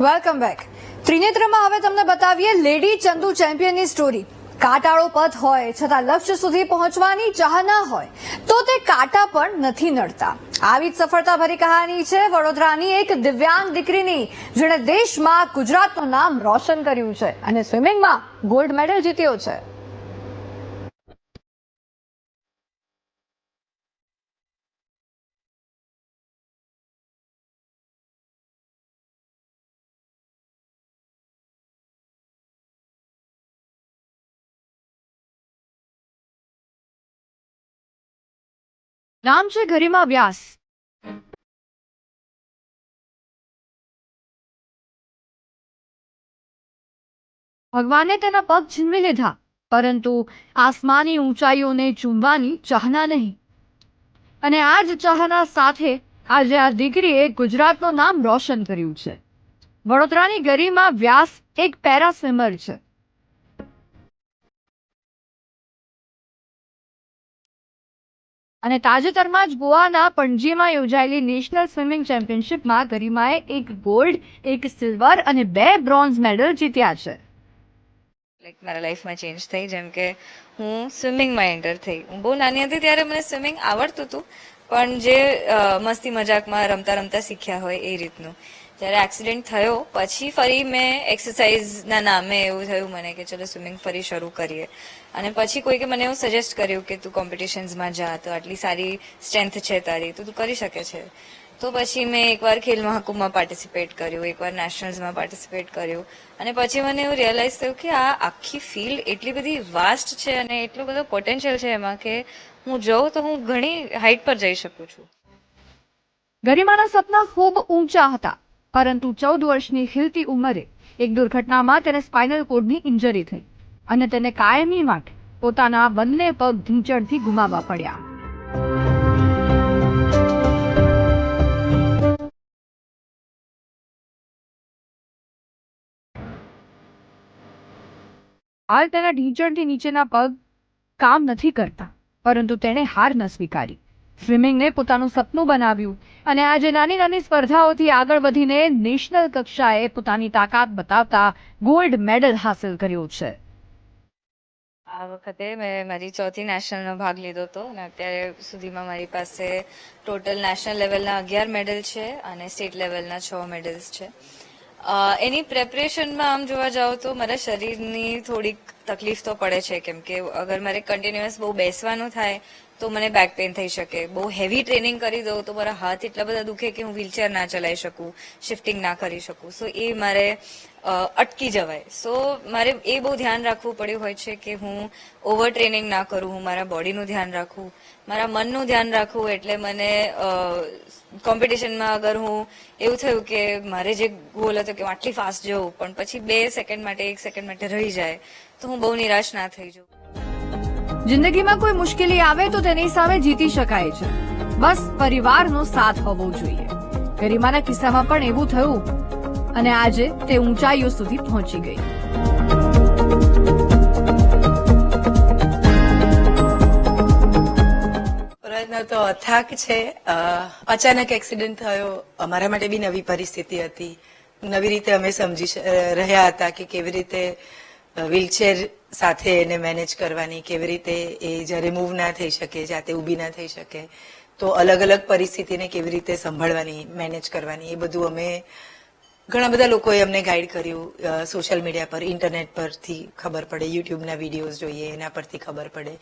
Welcome back ત્રિનેત્રમાં હવે તમને બતાવીએ લેડી ચંદુ ચેમ્પિયનની સ્ટોરી કાંટાળો પથ હોય, છતાં લક્ષ્ય સુધી પહોંચવાની ચાહના હોય, તો તે કાંટા પણ નથી નડતા. આવી જ સફળતાભરી કહાની છે વડોદરાની એક દિવ્યાંગ દીકરીની, જેણે દેશમાં ગુજરાતનું નામ રોશન કર્યું છે અને સ્વિમિંગમાં ગોલ્ડ મેડલ જીત્યો છે. નામ છે ગરિમા વ્યાસ. ભગવાને તેના પગ છીનવી લીધા, પરંતુ આસમાની ઊંચાઈઓને ચૂમવાની ચાહના નહીં. અને આ જ ચાહના સાથે આજે આ દીકરીએ ગુજરાતનું નામ રોશન કર્યું છે. વડોદરાની ગરિમા વ્યાસ એક પેરા સ્વિમર છે. અને તાજેતરમાં જ ગોવાના પણજીમાં યોજાયેલી નેશનલ સ્વિમિંગ ચેમ્પિયનશિપમાં ગરિમાએ એક ગોલ્ડ, એક સિલ્વર અને બે બ્રોન્ઝ મેડલ જીત્યા છે. લાઈક મારા લાઈફમાં ચેન્જ થઈ, જેમ કે હું સ્વિમિંગમાં એન્ટર થઈ. હું બહુ નાની હતી ત્યારે મને સ્વિમિંગ આવડતું હતું, પણ જે મસ્તી મજાકમાં રમતા રમતા શીખ્યા હોય એ રીતનું. જ્યારે એક્સિડન્ટ થયો, પછી ફરી મેં એક્સરસાઇઝના નામે એવું થયું મને કે ચલો સ્વિમિંગ ફરી શરૂ કરીએ. અને પછી કોઈકે મને એવું સજેસ્ટ કર્યું કે તું કોમ્પિટિશન્સમાં જા, તો આટલી સારી સ્ટ્રેન્થ છે તારી, તો તું કરી શકે છે. તો પછી મેં એકવાર ખેલ મહાકુંભમાં પાર્ટિસિપેટ કર્યું, એકવાર નેશનલ્સમાં પાર્ટિસિપેટ કર્યું. અને પછી મને એવું રિયલાઇઝ થયું કે આ આખી ફિલ્ડ એટલી બધી વાસ્ટ છે અને એટલો બધો પોટેન્શિયલ છે એમાં કે હું જઉં તો હું ઘણી હાઇટ પર જઈ શકું છું. ગરિમાના સપના ખૂબ ઊંચા હતા, પરંતુ ચૌદ વર્ષની ખીલતી ઉંમરે એક દુર્ઘટનામાં તેને સ્પાઇનલ કોડની ઇન્જરી થઈ અને તેને કાયમી માટે પોતાના બંને પગ ઢીંચણથી ગુમાવવા પડ્યા. હાલ તેના ઢીંચણથી નીચેના પગ કામ નથી કરતા, પરંતુ તેણે હાર ન સ્વીકારી. સ્વિમિંગને પોતાનું સપનું બનાવ્યું અને આજે નાની નાની સ્પર્ધાઓથી આગળ વધીને નેશનલ કક્ષાએ પોતાની તાકાત બતાવતા ગોલ્ડ મેડલ હાંસલ કર્યો છે. આ વખતે મેં મારી ચોથી નેશનલનો ભાગ લીધો હતો અને અત્યારે સુધીમાં મારી પાસે ટોટલ નેશનલ લેવલના અગિયાર મેડલ છે અને સ્ટેટ લેવલના છ મેડલ્સ છે. એની પ્રેપરેશનમાં આમ જોવા જાવ તો મારા શરીરની થોડીક તકલીફ તો પડે છે, કેમ કે અગર મારે કન્ટિન્યુઅસ બહુ બેસવાનું થાય તો મને બેક પેઇન થઈ શકે. બહુ હેવી ટ્રેનિંગ કરી દઉં તો મારા હાથ એટલા બધા દુખે કે હું વ્હીલચેર ના ચલાવી શકું શિફ્ટિંગ ના કરી શકું. સો એ મારે અટકી જવાય. સો મારે એ બહુ ધ્યાન રાખવું પડ્યું હોય છે કે હું ઓવર ટ્રેનિંગ ના કરું, હું મારા બોડીનું ધ્યાન રાખું. મારા મનનું ધ્યાન રાખવું એટલે મને કોમ્પિટિશનમાં અગર હું એવું થયું કે મારે જે ગોલ હતો કે હું આટલી ફાસ્ટ જવું પણ પછી બે સેકન્ડ માટે, એક સેકન્ડ માટે રહી જાય, તો હું બહુ નિરાશ ના થઈ જાઉં. જિંદગીમાં કોઈ મુશ્કેલી આવે તો તેની સામે જીતી શકાય છે. બસ પરિવારનો સાથ હોવો જોઈએ. ગરિમાના કિસ્સામાં પણ એવું થયું અને આજે તે ઊંચાઈઓ સુધી પહોંચી ગઈ. પ્રયત્ન તો અથાક છે. અચાનક એક્સિડન્ટ થયો. અમારા માટે બી નવી પરિસ્થિતિ હતી. નવી રીતે અમે સમજી રહ્યા હતા કે કેવી રીતે વ્હીલચેર સાથે એને મેનેજ કરવાની કેવી રીતે એ જ્યારે મૂવ ના થઈ શકે, જાતે ઊભી ના થઈ શકે, તો અલગ અલગ પરિસ્થિતિને કેવી રીતે સંભાળવાની મેનેજ કરવાની, એ બધું અમે ઘણા બધા લોકોએ અમને ગાઈડ કર્યું સોશિયલ મીડિયા પર ઇન્ટરનેટ પરથી ખબર પડે યુટ્યુબના વિડીયોઝ જોઈએ, એના પરથી ખબર પડે.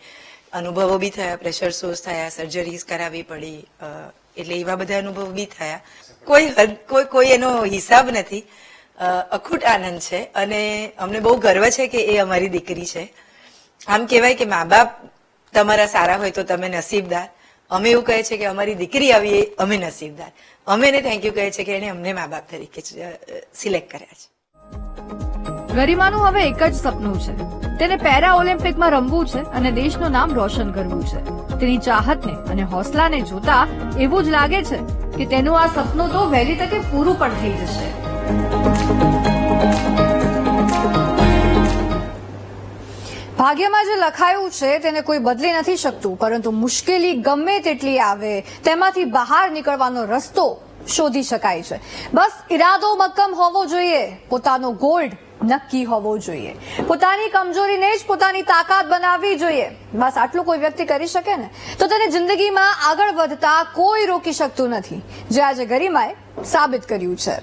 અનુભવો બી થયા પ્રેશર સોર્સ થયા સર્જરીઝ કરાવવી પડી એટલે એવા બધા અનુભવ બી થયા. કોઈ કોઈ કોઈ એનો હિસાબ નથી. અખૂટ આનંદ છે અને અમને બહુ ગર્વ છે કે એ અમારી દીકરી છે. આમ કહેવાય કે મા બાપ તમારા સારા હોય તો તમે નસીબદાર. અમે એવું કહે છે કે અમારી દીકરી આવી એ અમે નસીબદાર. અમે એને થેન્ક યુ કહે છે કે એને અમને મા બાપ તરીકે સિલેક્ટ કર્યા છે. ગરિમાનું હવે એક જ સપનું છે. તેને પેરા ઓલિમ્પિકમાં રમવું છે અને દેશનું નામ રોશન કરવું છે. તેની ચાહતને અને હોસલાને જોતા એવું જ લાગે છે કે તેનું આ સપનું તો વહેલી તકે પૂરું પણ થઈ જશે. ભાગ્યમાં જે લખાયું છે, તેને કોઈ બદલી નથી શકતું, પરંતુ મુશ્કેલી ગમે તેટલી આવે, તેમાંથી બહાર નીકળવાનો રસ્તો શોધી શકાય છે. બસ ઈરાદો મક્કમ હોવો જોઈએ, પોતાનો ગોલ્ડ નક્કી હોવો જોઈએ. પોતાની કમજોરીને જ પોતાની તાકાત બનાવવી જોઈએ. બસ આટલું કોઈ વ્યક્તિ કરી શકે ને? તો તેને જિંદગીમાં આગળ વધતા કોઈ રોકી શકતું નથી, જે આજે ગરિમાએ સાબિત કર્યું છે.